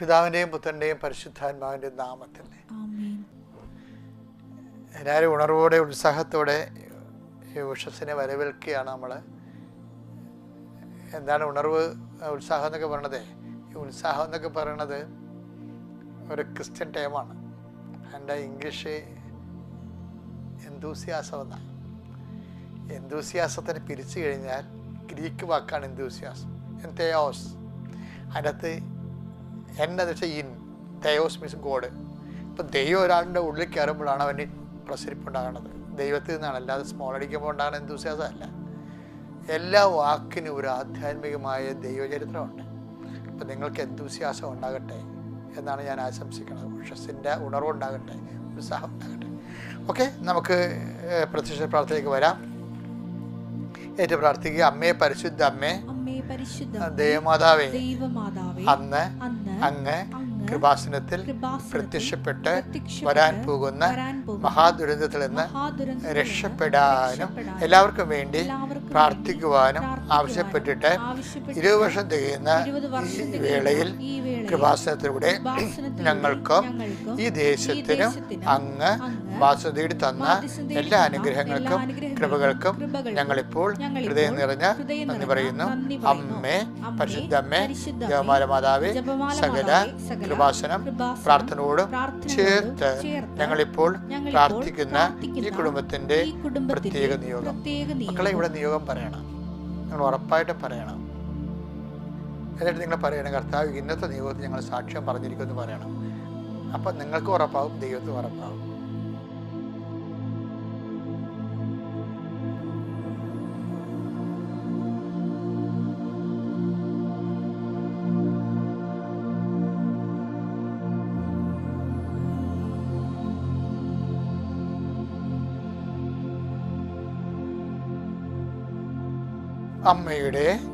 പിതാവിന്റെയും പുത്രന്റെയും പരിശുദ്ധാത്മാവിന്റെയും നാമത്തിൽ. എല്ലാവരും ഉണർവോടെ ഉത്സാഹത്തോടെ ഈ ഉഷസ്സിനെ വരവേൽക്കുകയാണ് നമ്മൾ. എന്താണ് ഉണർവ് ഉത്സാഹം എന്നൊക്കെ പറയണത്? ഈ ഉത്സാഹം എന്നൊക്കെ പറയണത് ഒരു ക്രിസ്ത്യൻ ടൈമാണ്. എന്റെ ഇംഗ്ലീഷ് എന്തൂസിയാസം എന്നാണ് എന്തൂസിയാസത്തിന് പിരിച്ചു കഴിഞ്ഞാൽ ഗ്രീക്ക് വാക്കാണ് എന്തൂസിയാസം. എന്തേയോസ്? അതിനകത്ത് എന്നത് വെച്ചാൽ ഇൻ ദയോസ് മീൻസ് ഗോഡ്. ഇപ്പം ദൈവം ഒരാളുടെ ഉള്ളിൽ കയറുമ്പോഴാണ് അവന് പ്രസരിപ്പുണ്ടാകുന്നത്. ദൈവത്തിൽ നിന്നാണ്. അല്ലാതെ സ്മോൾ അടിക്കുമ്പോൾ ഉണ്ടാകുന്ന എന്തൂസിയാസം അല്ല. എല്ലാ വാക്കിനും ഒരു ആധ്യാത്മികമായ ദൈവചരിത്രമുണ്ട്. അപ്പം നിങ്ങൾക്ക് എന്തുസിയാസം ഉണ്ടാകട്ടെ എന്നാണ് ഞാൻ ആശംസിക്കുന്നത്. ഉഷസിന്റെ ഉണർവുണ്ടാകട്ടെ ഉത്സാഹം ഉണ്ടാകട്ടെ. ഓക്കെ നമുക്ക് പ്രത്യക്ഷ പ്രാർത്ഥനയ്ക്ക് വരാം. ഏറ്റവും പ്രാർത്ഥിക്കുക. അമ്മയെ പരിശുദ്ധ അമ്മേ. അമ്മേ പരിശുദ്ധ ദേവമാതാവേ ദൈവമാതാവേ അന്ന് അന്ന് അങ്ങ് കൃപാസനത്തിൽ പ്രത്യക്ഷപ്പെട്ട് വരാൻ പോകുന്ന മഹാദുരന്തത്തിൽ നിന്ന് രക്ഷപ്പെടാനും എല്ലാവർക്കും വേണ്ടി പ്രാർത്ഥിക്കുവാനും ആവശ്യപ്പെട്ടിട്ട് ഇരുപത് വർഷം തികയുന്ന വേളയിൽ കൃപാസനത്തിലൂടെ ഞങ്ങൾക്ക് ഈ ദേശത്തിനും അങ്ങ് വാസുദേവി തന്ന എല്ലാ അനുഗ്രഹങ്ങൾക്കും കൃപകൾക്കും ഞങ്ങളിപ്പോൾ ഹൃദയം നിറഞ്ഞ നന്ദി പറയുന്നു. അമ്മേ പരിശുദ്ധമ്മേ ജപമാല മാതാവേ സകല കൃപാസനം പ്രാർത്ഥനയോട് ചേർത്ത് ഞങ്ങളിപ്പോൾ പ്രാർത്ഥിക്കുന്ന ഈ കുടുംബത്തിന്റെ പ്രത്യേക നിയോഗം പ്രത്യേക നിയോഗം. മക്കളെ ഇവിടെ നിയോഗം പറയണം നിങ്ങൾ ഉറപ്പായിട്ടും പറയണം എന്നിട്ട് നിങ്ങൾ പറയണം കർത്താവ് ഇന്നത്തെ ദൈവത്തിൽ ഞങ്ങൾ സാക്ഷ്യം പറഞ്ഞിരിക്കുമെന്ന് പറയണം. അപ്പം നിങ്ങൾക്ക് ഉറപ്പാവും ദൈവത്തിന് ഉറപ്പാവും. അമ്മയുടെ അമ്മയുടെ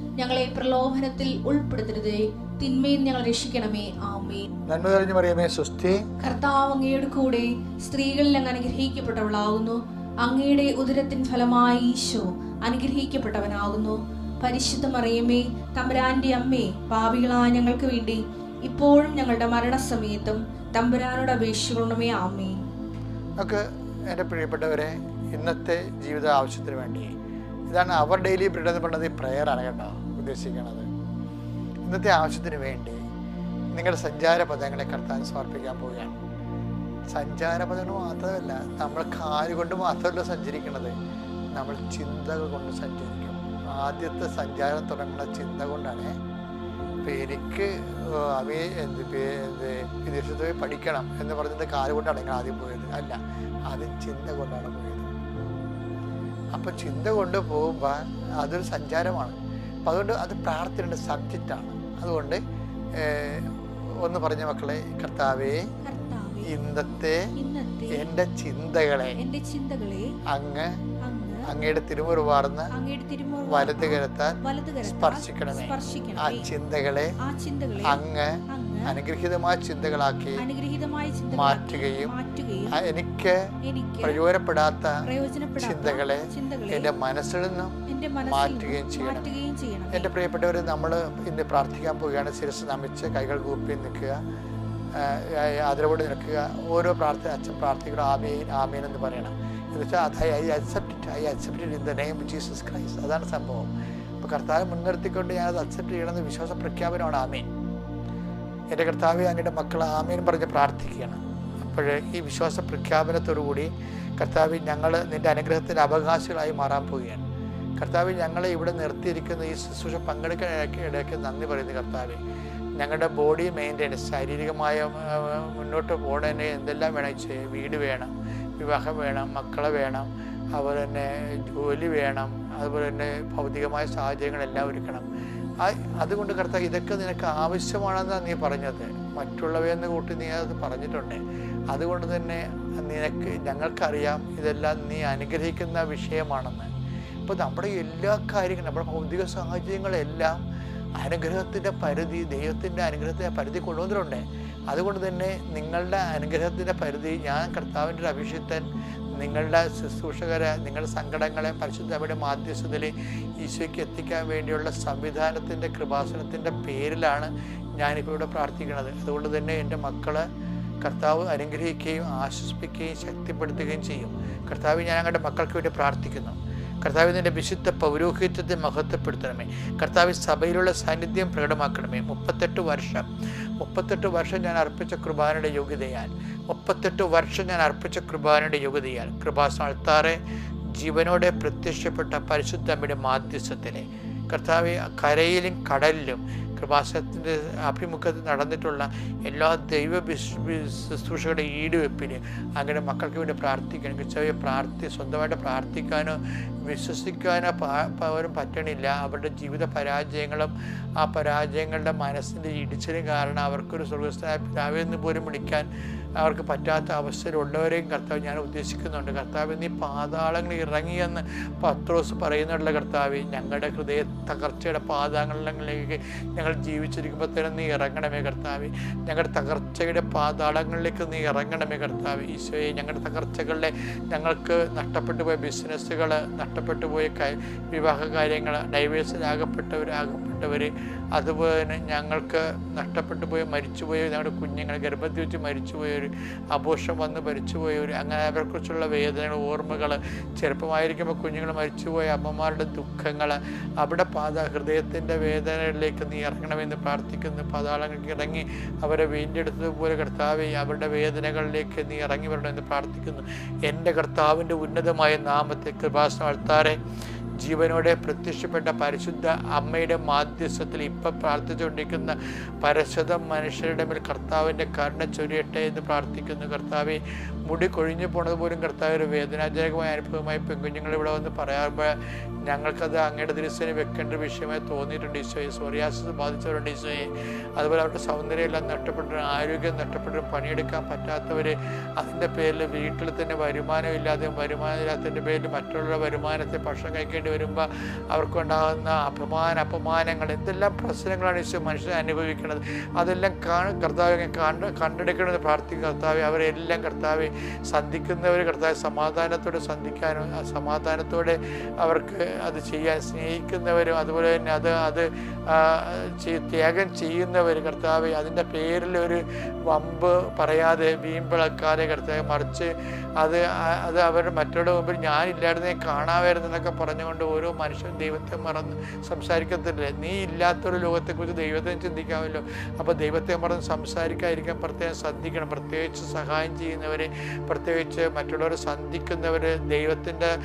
ഞങ്ങളെ പ്രലോഭനത്തിൽ ഉൾപ്പെടുത്തരുതേ. തിന്മയിൽ ഞങ്ങൾ രക്ഷിക്കണമേ. ആമേ നന്മ നിറഞ്ഞു മറിയമേ സ്വസ്തി. കർത്താവ് അങ്ങയുടെ കൂടെ സ്ത്രീകളിൽ അങ്ങ് അനുഗ്രഹിക്കപ്പെട്ടവളാകുന്നു അങ്ങയുടെ ഉദരത്തിൻ ഫലമായി ഈശോ അനുഗ്രഹിക്കപ്പെട്ടവനാകുന്നു. പരിശുദ്ധ മറിയമേ തമ്പുരാന്റെ അമ്മേ പാപികളായ ഞങ്ങൾക്ക് വേണ്ടി ഇപ്പോഴും ഞങ്ങളുടെ മരണസമയത്തും തമ്പുരാനോട് അപേക്ഷിക്കണമേ. ആമേ നമുക്ക് എന്റെ പ്രിയപ്പെട്ടവരെ ഇന്നത്തെ ജീവിത ആവശ്യത്തിന് വേണ്ടി ഇതാണ് അവർ ഡെയിലി ബ്രെഡ് എന്ന് പറയുന്നത് ഈ പ്രയറാണ് കേട്ടോ ഉദ്ദേശിക്കുന്നത്. ഇന്നത്തെ ആവശ്യത്തിന് വേണ്ടി നിങ്ങളുടെ സഞ്ചാര പദങ്ങളെ കർത്താൻ സമർപ്പിക്കാൻ പോവുകയാണ്. സഞ്ചാര പദങ്ങൾ മാത്രമല്ല നമ്മൾ കാലുകൊണ്ട് മാത്രമല്ല സഞ്ചരിക്കുന്നത്. നമ്മൾ ചിന്തകൾ കൊണ്ട് സഞ്ചരിക്കും. ആദ്യത്തെ സഞ്ചാരം തുടങ്ങുന്ന ചിന്ത കൊണ്ടാണ് ഇപ്പം എനിക്ക് അവയെ എന്ത് വിദേശത്ത് പോയി പഠിക്കണം എന്ന് പറഞ്ഞത് കാലുകൊണ്ടാണ് നിങ്ങൾ ആദ്യം പോയത്. അല്ല ആദ്യം ചിന്ത കൊണ്ടാണ് അപ്പം ചിന്ത കൊണ്ട് പോകുമ്പോൾ അതൊരു സഞ്ചാരമാണ്. അപ്പം അതുകൊണ്ട് അത് പ്രാർത്ഥനയുടെ സബ്ജക്റ്റാണ് അതുകൊണ്ട് ഒന്ന് പറഞ്ഞ മക്കളെ കർത്താവേ ഇന്നത്തെ ഇന്നത്തെ എന്റെ ചിന്തകളെ എന്റെ ചിന്തകളെ അങ്ങ് അങ്ങയുടെ തിരുമുറുവാർന്ന് വലത് കരത്താൽ സ്പർശിക്കണമേ. ആ ചിന്തകളെ ആ ചിന്തകളെ അങ്ങ് അനുഗ്രഹീതമായ ചിന്തകളാക്കി മാറ്റുകയും എനിക്ക് പ്രയോജനപ്പെടാത്ത ചിന്തകളെ എന്റെ മനസ്സിൽ നിന്നും മാറ്റുകയും ചെയ്യണം. എന്റെ പ്രിയപ്പെട്ടവർ നമ്മൾ ഇന്ന് പ്രാർത്ഥിക്കാൻ പോവുകയാണ്. ശിരസ് നമിച്ച് കൈകൾ കൂപ്പി നിൽക്കുക. അതിലൂടെ ആദരവോടെ നിൽക്കുക. ഓരോ പ്രാർത്ഥന അച്ഛൻ പ്രാർത്ഥിക്കണം. ആമീൻ ആമേൻ എന്ന് പറയണം. എന്ന് വെച്ചാൽ I accept I accept in the name Jesus Christ. അതാണ് സംഭവം. അപ്പോൾ കർത്താവ് മുൻനിർത്തിക്കൊണ്ട് ഞാനത് അക്സെപ്റ്റ് ചെയ്യണമെന്ന് വിശ്വാസ പ്രഖ്യാപനമാണ്. ആമീൻ. എന്റെ കർത്താവ് അങ്ങയുടെ മക്കൾ ആമീൻ പറഞ്ഞ് പ്രാർത്ഥിക്കുകയാണ്. അപ്പോൾ ഈ വിശ്വാസ പ്രഖ്യാപനത്തോടു കൂടി കർത്താവ് ഞങ്ങൾ നിന്റെ അനുഗ്രഹത്തിന്റെ അവകാശികളായി മാറാൻ പോവുകയാണ്. കർത്താവ് ഞങ്ങളെ ഇവിടെ നിർത്തിയിരിക്കുന്ന ഈ ശുശ്രൂഷ പങ്കെടുക്കാൻ ഇടയ്ക്ക് നന്ദി പറയുന്നു കർത്താവ്. ഞങ്ങളുടെ ബോഡി മെയിന്റെനൻസ് ശാരീരികമായ മുന്നോട്ട് പോകണതിന് എന്തെല്ലാം വേണം വീട് വേണം. വിവാഹം വേണം മക്കളെ വേണം അതുപോലെ തന്നെ ജോലി വേണം അതുപോലെ തന്നെ ഭൗതികമായ സാഹചര്യങ്ങളെല്ലാം ഒരുക്കണം. അതുകൊണ്ട് കർത്താവ് ഇതൊക്കെ നിനക്ക് ആവശ്യമാണെന്നാണ് നീ പറഞ്ഞത്. മറ്റുള്ളവയെന്ന് കൂട്ടി നീ അത് പറഞ്ഞിട്ടുണ്ട്. അതുകൊണ്ട് തന്നെ നിനക്ക് ഞങ്ങൾക്കറിയാം ഇതെല്ലാം നീ അനുഗ്രഹിക്കുന്ന വിഷയമാണെന്ന്. അപ്പോൾ നമ്മുടെ എല്ലാ കാര്യങ്ങളും നമ്മുടെ ഭൗതിക സാഹചര്യങ്ങളെല്ലാം അനുഗ്രഹത്തിന്റെ പരിധി ദൈവത്തിന്റെ അനുഗ്രഹത്തിന്റെ പരിധി കൊണ്ടുവന്നിട്ടുണ്ട്. അതുകൊണ്ട് തന്നെ നിങ്ങളുടെ അനുഗ്രഹത്തിന്റെ പരിധി ഞാൻ കർത്താവിന്റെ ഒരു അഭിഷിക്തൻ നിങ്ങളുടെ ശുശ്രൂഷകരെ നിങ്ങളുടെ സങ്കടങ്ങളെ പരിശുദ്ധയുടെ മാധ്യസ്ഥതയിൽ ഈശോയ്ക്ക് എത്തിക്കാൻ വേണ്ടിയുള്ള സംവിധാനത്തിന്റെ കൃപാസനത്തിന്റെ പേരിലാണ് ഞാനിപ്പോൾ ഇവിടെ പ്രാർത്ഥിക്കുന്നത്. അതുകൊണ്ട് തന്നെ എന്റെ മക്കളെ കർത്താവ് അനുഗ്രഹിക്കുകയും ആശ്വസിപ്പിക്കുകയും ശക്തിപ്പെടുത്തുകയും ചെയ്യും. കർത്താവ് ഞാൻ ഞങ്ങളുടെ മക്കൾക്ക് വേണ്ടി പ്രാർത്ഥിക്കുന്നു. കർത്താവിന്റെ വിശുദ്ധ പൗരോഹിത്യത്തെ മഹത്വപ്പെടുത്തണമേ. കർത്താവ് സഭയിലുള്ള സാന്നിധ്യം പ്രകടമാക്കണമേ. മുപ്പത്തെട്ട് വർഷം. മുപ്പത്തെട്ട് വർഷം ഞാൻ അർപ്പിച്ച കൃപാനയുടെ യോഗ്യതയാൽ. മുപ്പത്തെട്ട് വർഷം ഞാൻ അർപ്പിച്ച കൃപാനയുടെ യോഗ്യതയാൽ. കൃപാസ്ഥാനത്താറെ ജീവനോടെ പ്രത്യക്ഷപ്പെട്ട പരിശുദ്ധമ്മയുടെ മാധ്യസ്ഥത്തിലെ. കർത്താവ് കരയിലും കടലിലും കൃപാസനത്തിന്റെ അഭിമുഖത്ത് നടന്നിട്ടുള്ള എല്ലാ ദൈവ ശുശ്രൂഷകളുടെ ഈടുവെപ്പിന് അങ്ങനെ മക്കൾക്ക് വേണ്ടി പ്രാർത്ഥിക്കണം. ചെറിയ പ്രാർത്ഥി സ്വന്തമായിട്ട് പ്രാർത്ഥിക്കാനോ വിശ്വസിക്കാനോ പലരും പോലും പറ്റണില്ല. അവരുടെ ജീവിത പരാജയങ്ങളും ആ പരാജയങ്ങളുടെ മനസ്സിന്റെ ഇടിച്ചിലും കാരണം അവർക്കൊരു സ്വർഗസ്ഥനായ പിതാവെന്ന് പോലും വിളിക്കാൻ അവർക്ക് പറ്റാത്ത അവസ്ഥയിലുള്ളവരെയും കർത്താവ് ഞാൻ ഉദ്ദേശിക്കുന്നുണ്ട്. കർത്താവ് നീ പാതാളങ്ങൾ ഇറങ്ങിയെന്ന് പത്രോസ് പറയുന്നുള്ള കർത്താവ്. ഞങ്ങളുടെ ഹൃദയ തകർച്ചയുടെ പാതാളങ്ങളിലേക്ക് ഞങ്ങൾ ജീവിച്ചിരിക്കുമ്പോൾ തന്നെ നീ ഇറങ്ങണമേ കർത്താവ്. ഞങ്ങളുടെ തകർച്ചയുടെ പാതാളങ്ങളിലേക്ക് നീ ഇറങ്ങണമേ കർത്താവ്. ഈശോയെ ഞങ്ങളുടെ തകർച്ചകളിലെ ഞങ്ങൾക്ക് നഷ്ടപ്പെട്ടു പോയ ബിസിനസ്സുകൾ നഷ്ടപ്പെട്ടു പോയ വിവാഹ കാര്യങ്ങൾ ഡൈവേഴ്സിലാകപ്പെട്ടവർ ആകപ്പെട്ടവർ അതുപോലെ ഞങ്ങൾക്ക് നഷ്ടപ്പെട്ടു പോയ മരിച്ചുപോയ ഞങ്ങളുടെ കുഞ്ഞുങ്ങൾ ഗർഭത്തിൽ വെച്ച് മരിച്ചുപോയവർ അപോഷം വന്ന് മരിച്ചുപോയവർ അങ്ങനെ അവരെക്കുറിച്ചുള്ള വേദനകൾ ഓർമ്മകൾ ചെറുപ്പമായിരിക്കുമ്പോൾ കുഞ്ഞുങ്ങൾ മരിച്ചുപോയ അമ്മമാരുടെ ദുഃഖങ്ങൾ അവിടെ പാത ഹൃദയത്തിന്റെ വേദനകളിലേക്ക് നീ ഇറങ്ങണമെന്ന് പ്രാർത്ഥിക്കുന്നു. പാതാളങ്ങൾക്ക് ഇറങ്ങി അവരെ വീണ്ടെടുത്തതുപോലെ കർത്താവെ അവരുടെ വേദനകളിലേക്ക് നീ ഇറങ്ങി വരണമെന്ന് പ്രാർത്ഥിക്കുന്നു. എന്റെ കർത്താവിന്റെ ഉന്നതമായ നാമത്തെ കൃപാസ്ഥാനത്താറെ ജീവനോടെ പ്രത്യക്ഷപ്പെട്ട പരിശുദ്ധ അമ്മയുടെ മാധ്യസ്ഥത്തിൽ ഇപ്പം പ്രാർത്ഥിച്ചുകൊണ്ടിരിക്കുന്ന പരശുദ്ധ മനുഷ്യരുടെ മേൽ കർത്താവിന്റെ കരുണ ചൊരിയട്ടെ എന്ന് പ്രാർത്ഥിക്കുന്നു. കർത്താവെ മുടി കൊഴിഞ്ഞു പോണത് പോലും കർത്താവ് ഒരു വേദനാജനകമായ അനുഭവമായി പെൺകുഞ്ഞുങ്ങൾ ഇവിടെ വന്ന് പറയാറുമ്പോൾ ഞങ്ങൾക്കത് അങ്ങയുടെ ദിവസം വെക്കേണ്ട വിഷയമായി തോന്നിയിട്ടുണ്ട്. ഈശോയെ സോറിയാസിസ് ബാധിച്ചവരുണ്ട് ഈശോയെ. അതുപോലെ അവരുടെ സൗന്ദര്യമെല്ലാം നഷ്ടപ്പെട്ടു ആരോഗ്യം നഷ്ടപ്പെട്ടു പണിയെടുക്കാൻ പറ്റാത്തവർ അതിന്റെ പേരിൽ വീട്ടിൽ തന്നെ വരുമാനമില്ലാതെ വരുമാനമില്ലാത്തതിന്റെ പേരിൽ മറ്റുള്ള വരുമാനത്തെ ഭക്ഷണം കഴിക്കേണ്ടി വരുമ്പോൾ അവർക്കുണ്ടാകുന്ന അപമാന അപമാനങ്ങൾ എന്തെല്ലാം പ്രശ്നങ്ങളാണ് ഈശോ മനുഷ്യൻ അനുഭവിക്കുന്നത്? അതെല്ലാം കാണും കർത്താവ് കണ്ട് കണ്ടെടുക്കണമെന്ന് പ്രാർത്ഥിക്കും കർത്താവ് അവരെല്ലാം കർത്താവ് സന്ധിക്കുന്നവർ കർത്താവ് സമാധാനത്തോടെ സന്ധിക്കാനും സമാധാനത്തോടെ അവർക്ക് അത് ചെയ്യാൻ സ്നേഹിക്കുന്നവരും അതുപോലെ തന്നെ അത് അത് ത്യാഗം ചെയ്യുന്നവർ കർത്താവ് അതിന്റെ പേരിൽ ഒരു വമ്പ് പറയാതെ വീമ്പിളക്കാതെ കർത്താവ് മറിച്ച് അത് അത് അവരുടെ മറ്റുള്ള മുമ്പിൽ ഞാനില്ലായിരുന്നേ കാണാമായിരുന്നു എന്നൊക്കെ പറഞ്ഞുകൊണ്ട് ഓരോ മനുഷ്യനും ദൈവത്തെ മറന്ന് സംസാരിക്കത്തില്ലേ? നീ ഇല്ലാത്തൊരു ലോകത്തെക്കുറിച്ച് ദൈവത്തെ ചിന്തിക്കാമല്ലോ. അപ്പോൾ ദൈവത്തെ മറന്ന് സംസാരിക്കാതിരിക്കാൻ പ്രത്യേകം ശ്രദ്ധിക്കണം. പ്രത്യേകിച്ച് സഹായം ചെയ്യുന്നവരെ പ്രത്യേകിച്ച് മറ്റുള്ളവരെ സന്ധിക്കുന്നവർ ദൈവത്തിന്റെ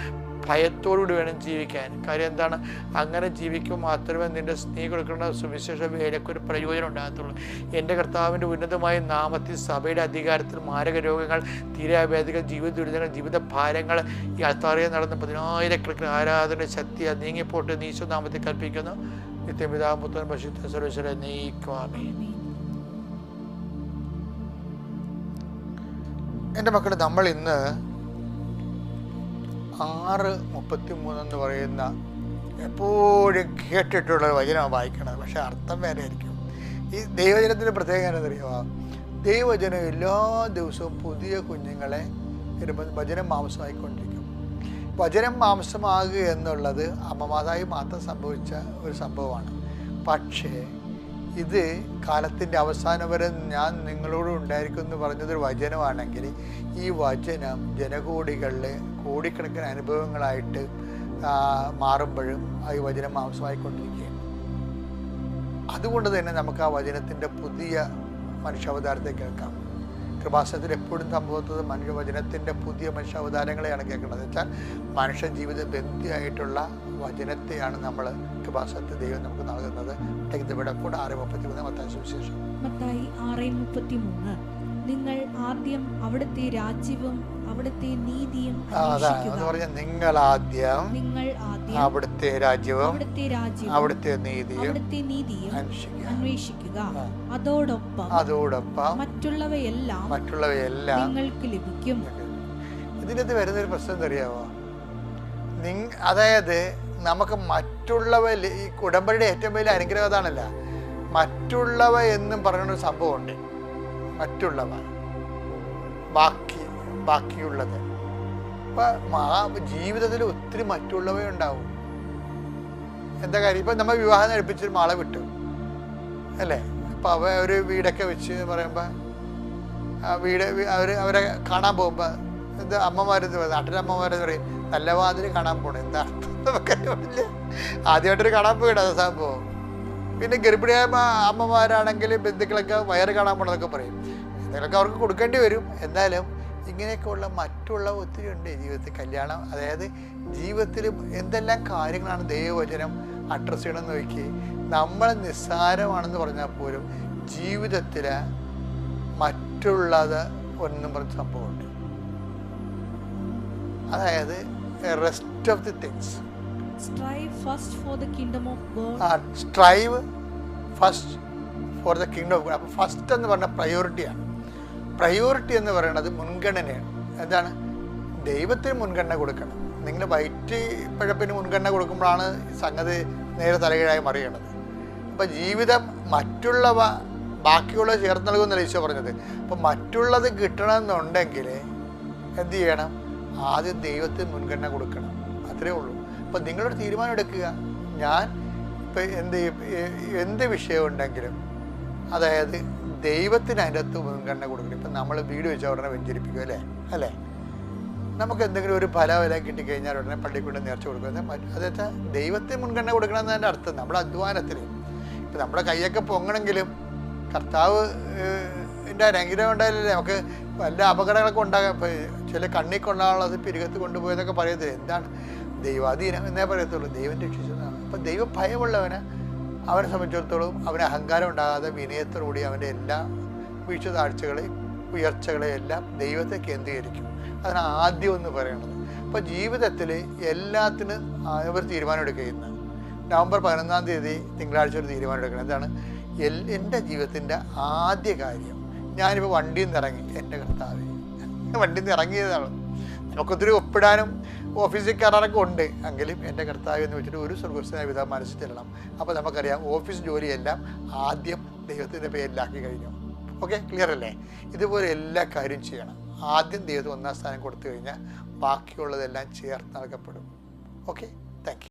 ഭയത്തോടുകൂടി വേണം ജീവിക്കാൻ. കാര്യം എന്താണ്? അങ്ങനെ ജീവിക്കുമ്പോൾ മാത്രമേ നിന്റെ സ്നേഹം കൊടുക്കുന്ന സുവിശേഷ വേലയ്ക്കൊരു പ്രയോജനം ഉണ്ടാകത്തുള്ളൂ. എന്റെ കർത്താവിന്റെ ഉന്നതമായ നാമത്തിൽ സഭയുടെ അധികാരത്തിൽ മാരക രോഗങ്ങൾ തീരാവേദികൾ ജീവിത ദുരിതങ്ങൾ ജീവിത ഭാരങ്ങൾ ഈ അത്താറിയ നടന്ന പതിനായിരക്കണക്കിന് ആരാധന ശക്തി നീങ്ങിപ്പോട്ട് നീശോ നാമത്തിൽ കൽപ്പിക്കുന്നു. നിത്യപിതാപുത്രൻ പശുദ്ധ സർവേശ്വര നീക്കുവാമേ എന്റെ മക്കൾ നമ്മൾ ഇന്ന് ആറ് മുപ്പത്തി മൂന്നെന്ന് പറയുന്ന എപ്പോഴും കേട്ടിട്ടുള്ള വചനമാണ് വായിക്കണത്. പക്ഷെ അർത്ഥം വേറെ ആയിരിക്കും. ഈ ദൈവജനത്തിന്റെ പ്രത്യേകത എന്നറിയുമോ ദൈവജനം എല്ലാ ദിവസവും പുതിയ കുഞ്ഞുങ്ങളെ വചനം മാംസമായിക്കൊണ്ടിരിക്കും. വചനം മാംസമാകുക എന്നുള്ളത് അമ്മമാതായി മാത്രം സംഭവിച്ച ഒരു സംഭവമാണ്. പക്ഷേ ഇത് കാലത്തിന്റെ അവസാനം വരെ ഞാൻ നിങ്ങളോട് ഉണ്ടായിരിക്കും എന്ന് പറഞ്ഞതൊരു വചനമാണെങ്കിൽ ഈ വചനം ജനകോടികളിൽ കോടിക്കണക്കിന് അനുഭവങ്ങളായിട്ട് മാറുമ്പോഴും ഈ വചനം മാംസമായിക്കൊണ്ടിരിക്കുകയാണ്. അതുകൊണ്ട് തന്നെ നമുക്ക് ആ വചനത്തിന്റെ പുതിയ മനുഷ്യാവതാരത്തെ കേൾക്കാം. കൃപാസനത്തിൽ എപ്പോഴും സംഭവത്തത് മനുഷ്യ വചനത്തിന്റെ പുതിയ മനുഷ്യാവതാരങ്ങളെയാണ് കേൾക്കുന്നത്. വെച്ചാൽ മനുഷ്യ ജീവിത ബന്ധിയായിട്ടുള്ള വചനത്തെയാണ് നമ്മൾ കൃപാസനത്തിൽ ദൈവം നമുക്ക് നൽകുന്നത്. ഇവിടെ ആറ് മുപ്പത്തി മൂന്ന് മത്തായ സുവിശേഷം. മത്തായി ആറ് മുപ്പത്തിമൂന്ന്. നിങ്ങൾ ആദ്യം അവിടുത്തെ രാജ്യവും അവിടുത്തെ നീതിയും നിങ്ങൾ ആദ്യം നിങ്ങൾ ആദ്യം അവിടുത്തെ രാജ്യവും അവിടുത്തെ രാജ്യവും അവിടുത്തെ നീതിയും അവിടുത്തെ നീതിയും അന്വേഷിക്കുക. അതോടൊപ്പം അതോടൊപ്പം മറ്റുള്ളവയെല്ലാം മറ്റുള്ളവയെല്ലാം നിങ്ങൾക്ക് ലഭിക്കും. ഇതിനകത്ത് വരുന്നൊരു പ്രശ്നം എന്തറിയാവോ അറിയാമോ നിങ് അതായത് നമുക്ക് മറ്റുള്ളവ ഈ ഉടമ്പടിയുടെ ഏറ്റവും വലിയ അനുഗ്രഹം അതാണല്ല. മറ്റുള്ളവ എന്നും പറയുന്നൊരു സംഭവമുണ്ട്. മറ്റുള്ളവ. ബാക്കി ബാക്കിയുള്ളത്. അപ്പം ആ ജീവിതത്തിൽ ഒത്തിരി മറ്റുള്ളവയുണ്ടാവും എന്താ കാര്യം? ഇപ്പം നമ്മൾ വിവാഹം കഴിപ്പിച്ചൊരു മാളെ വിട്ടു. അല്ലേ? അപ്പം അവ ഒരു വീടൊക്കെ വെച്ച് പറയുമ്പോൾ ആ വീട് അവർ അവരെ കാണാൻ പോകുമ്പോൾ എന്താ അമ്മമാരെന്ന് പറയും നാട്ടിലെ അമ്മമാരെന്ന് പറയും നല്ല വാതിൽ കാണാൻ പോണേ എന്താ അർത്ഥം നമുക്കറിയില്ല. ആദ്യമായിട്ടൊരു കാണാൻ പോയിട സംഭവം. പിന്നെ ഗർഭിണിയായ അമ്മ- അമ്മമാരാണെങ്കിൽ ബന്ധുക്കളൊക്കെ വയറ് കാണാൻ പോണതൊക്കെ പറയും. എന്തെങ്കിലുമൊക്കെ അവർക്ക് കൊടുക്കേണ്ടി വരും. എന്നാലും ഇങ്ങനെയൊക്കെയുള്ള മറ്റുള്ള ഒത്തിരി ഉണ്ട് ജീവിതത്തിൽ. കല്യാണം അതായത് ജീവിതത്തിൽ എന്തെല്ലാം കാര്യങ്ങളാണ് ദൈവവചനം അഡ്രസ്സ് ചെയ്യണമെന്ന് നോക്കി. നമ്മൾ നിസ്സാരമാണെന്ന് പറഞ്ഞാൽ പോലും ജീവിതത്തിൽ മറ്റുള്ളത് ഒന്നും പറഞ്ഞ സംഭവമുണ്ട്. അതായത് rest of the things Strive first for the kingdom of God. Strive first for the kingdom of God അപ്പോൾ ഫസ്റ്റ് എന്ന് പറഞ്ഞ പ്രയോറിറ്റിയാണ് പ്രയോറിറ്റി എന്ന് പറയുന്നത് മുൻഗണനയാണ്. എന്താണ്? ദൈവത്തിന് മുൻഗണന കൊടുക്കണം. നിങ്ങൾ വയറ്റ് പിഴപ്പിന് മുൻഗണന കൊടുക്കുമ്പോഴാണ് സംഗതി നേരെ തലകീഴായി മറിയണത് അപ്പോൾ ജീവിതം മറ്റുള്ളവ ബാക്കിയുള്ളവ ചേർത്ത് നൽകുമെന്നല്ല ഈശോ പറഞ്ഞത്. അപ്പോൾ മറ്റുള്ളത് കിട്ടണമെന്നുണ്ടെങ്കിൽ എന്ത് ചെയ്യണം? ആദ്യം ദൈവത്തിന് മുൻഗണന കൊടുക്കണം. അത്രേ ഉള്ളൂ. അപ്പം നിങ്ങളൊരു തീരുമാനം എടുക്കുക. ഞാൻ ഇപ്പൊ എന്ത്? എന്ത് വിഷയം ഉണ്ടെങ്കിലും അതായത് ദൈവത്തിന് അതിന്റെ അകത്ത് മുൻഗണന കൊടുക്കണം. ഇപ്പം നമ്മൾ വീട് വെച്ച ഉടനെ വെഞ്ചരിപ്പിക്കും അല്ലേ? അല്ലേ? നമുക്ക് എന്തെങ്കിലും ഒരു ഫല വില കിട്ടിക്കഴിഞ്ഞാൽ ഉടനെ പള്ളിയിൽ കൊണ്ട് നേർച്ച കൊടുക്കുന്നത് അതായത് ദൈവത്തിന് മുൻഗണന കൊടുക്കണം എന്നതിന്റെ അർത്ഥം നമ്മുടെ അധ്വാനത്തിന്. ഇപ്പം നമ്മുടെ കൈയൊക്കെ പൊങ്ങണമെങ്കിലും കർത്താവ് എന്റെ അനുഗ്രഹം ഉണ്ടായാലല്ലേ നമുക്ക് വല്ല അപകടങ്ങളൊക്കെ ഉണ്ടാകാം. ചില കണ്ണിൽ കൊണ്ടാണുള്ളത് പിരുകത്ത് കൊണ്ടുപോയതൊക്കെ പറയത്തില്ല? എന്താണ് ദൈവാധീനം എന്നേ പറയത്തുള്ളൂ. ദൈവം രക്ഷിച്ചതാണ്. അപ്പം ദൈവം ഭയമുള്ളവന് അവനെ സംബന്ധിച്ചിടത്തോളം അവന് അഹങ്കാരം ഉണ്ടാകാതെ വിനയത്തോടുകൂടി അവന്റെ എല്ലാ വീഴ്ച താഴ്ചകളെയും ഉയർച്ചകളെയും എല്ലാം ദൈവത്തെ കേന്ദ്രീകരിക്കും. അതിന് ആദ്യം എന്ന് പറയുന്നത് അപ്പോൾ ജീവിതത്തിൽ എല്ലാത്തിനും അവർ തീരുമാനം എടുക്കുന്ന നവംബർ പതിനൊന്നാം തീയതി തിങ്കളാഴ്ച ഒരു തീരുമാനം എടുക്കണം എന്താണ്? എൽ എന്റെ ജീവിതത്തിന്റെ ആദ്യ കാര്യം. ഞാനിപ്പോൾ വണ്ടിയിൽ നിന്ന് ഇറങ്ങി എന്റെ കർത്താവ്. വണ്ടിയിൽ നിന്ന് ഇറങ്ങിയതാണ് നമുക്കൊത്തിരി ഒപ്പിടാനും ഓഫീസിൽ കയറാനൊക്കെ ഉണ്ട്. എങ്കിലും എന്റെ കർത്താവ് എന്ന് വെച്ചിട്ട് ഒരു സ്വർഗസ്വനായ വിധം മനസ്സിൽ ചെല്ലണം. അപ്പോൾ നമുക്കറിയാം ഓഫീസ് ജോലിയെല്ലാം ആദ്യം ദൈവത്തിന്റെ പേരിലാക്കി കഴിഞ്ഞു. ഓക്കെ? ക്ലിയർ അല്ലേ? ഇതുപോലെ എല്ലാ കാര്യം ചെയ്യണം. ആദ്യം ദൈവത്തിന് ഒന്നാം സ്ഥാനം കൊടുത്തു കഴിഞ്ഞാൽ ബാക്കിയുള്ളതെല്ലാം ചേർത്ത് നൽകപ്പെടും ഓക്കെ? താങ്ക്